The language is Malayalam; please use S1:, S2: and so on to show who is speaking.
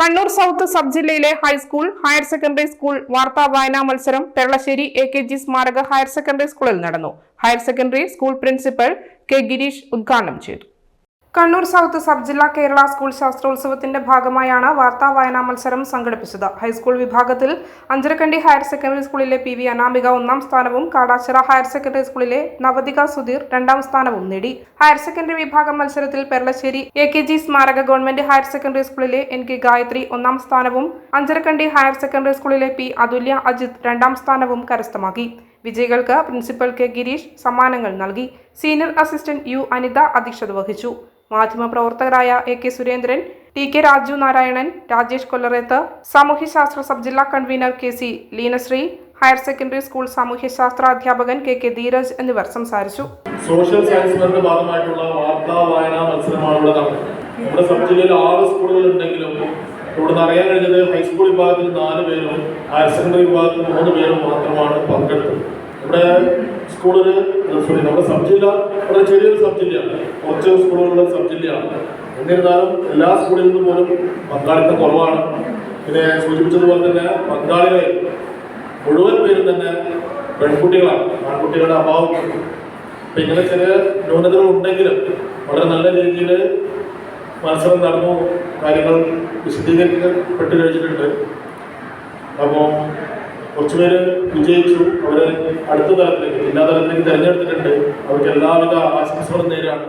S1: കണ്ണൂർ സൗത്ത് സബ് ജില്ലയിലെ high school higher secondary school വാർത്താ വായനാ മത്സരം പെരളശ്ശേരി എ കെ ജി സ്മാരക ഹയർ സെക്കൻഡറി സ്കൂളിൽ നടന്നു. Higher secondary school principal K Girish ഉദ്ഘാടനം ചെയ്തു. കണ്ണൂർ സൗത്ത് സബ് ജില്ലാ കേരള സ്കൂൾ ശാസ്ത്രോത്സവത്തിന്റെ ഭാഗമായാണ് വാർത്താ വായനാ മത്സരം സംഘടിപ്പിച്ചത്. ഹൈസ്കൂൾ വിഭാഗത്തിൽ അഞ്ചരക്കണ്ടി ഹയർ സെക്കൻഡറി സ്കൂളിലെ പി വി അനാമിക ഒന്നാം സ്ഥാനവും കാടാച്ചിറ ഹയർ സെക്കൻഡറി സ്കൂളിലെ നവതിക സുധീർ രണ്ടാം സ്ഥാനവും നേടി. ഹയർ സെക്കൻഡറി വിഭാഗം മത്സരത്തിൽ പെർളശ്ശേരി എ കെ ജി സ്മാരക ഗവൺമെന്റ് ഹയർ സെക്കൻഡറി സ്കൂളിലെ എൻ കെ ഗായത്രി ഒന്നാം സ്ഥാനവും അഞ്ചരക്കണ്ടി ഹയർ സെക്കൻഡറി സ്കൂളിലെ പി അതുല്യ അജിത് രണ്ടാം സ്ഥാനവും കരസ്ഥമാക്കി. വിജയികൾക്ക് പ്രിൻസിപ്പൽ കെ ഗിരീഷ് സമ്മാനങ്ങൾ നൽകി. സീനിയർ അസിസ്റ്റന്റ് യു അനിത അധ്യക്ഷത വഹിച്ചു. മാധ്യമപ്രവർത്തകരായ A K Surendran T K Raju Narayanan Rajesh Kollareth സാമൂഹ്യശാസ്ത്ര sub ജില്ലാ convener K C Leenasree higher secondary school സാമൂഹ്യശാസ്ത്ര അധ്യാപകൻ കെ കെ ധീരജ് എന്നിവർ സംസാരിച്ചു.
S2: സോഷ്യൽ സയൻസ് ഫെയറിന്റെ ഭാഗമായിട്ടുള്ള വാർത്താ മത്സരമാണ് ഇവിടെ നടക്കുന്നത് നമ്മുടെ സബ് ജില്ലയിൽ ആറ് സ്കൂളുകൾ ഉണ്ടെങ്കിലും അറിയാൻ കഴിഞ്ഞത് ഹൈസ്കൂൾ വിഭാഗത്തിൽ നാല് പേരും ഹയർ സെക്കൻഡറി വിഭാഗത്തിൽ മൂന്ന് പേരും മാത്രമാണ് പങ്കെടുത്തത്. ഇവിടെ സ്കൂളിൽ സോറി നമ്മുടെ സബ് ജില്ല വളരെ ചെറിയൊരു സബ് ജില്ലയാണ് കുറച്ച് സ്കൂളുകളുടെ സബ് ജില്ലയാണ് എന്നിരുന്നാലും എല്ലാ സ്കൂളിൽ നിന്നും പോലും പങ്കാളിത്തം കുറവാണ്. പിന്നെ സൂചിപ്പിച്ചതുപോലെ തന്നെ പങ്കാളികളെ മുഴുവൻ പേരും തന്നെ പെൺകുട്ടികളാണ് ആൺകുട്ടികളുടെ അഭാവം. അപ്പൊ ഇങ്ങനെ ചില ന്യൂനതകൾ ഉണ്ടെങ്കിലും വളരെ നല്ല രീതിയിൽ മത്സരം നടന്നു കാര്യങ്ങൾ വിശദീകരിക്കപ്പെട്ട് കഴിഞ്ഞിട്ടുണ്ട്. അപ്പോൾ കുറച്ചുപേര് വിജയിച്ചു. അവരെ അടുത്ത തലത്തിലേക്ക് ജില്ലാ തലത്തിലേക്ക് തിരഞ്ഞെടുത്തിട്ടുണ്ട്. അവർക്ക് എല്ലാവിധ ആശംസകളും നേരാണ്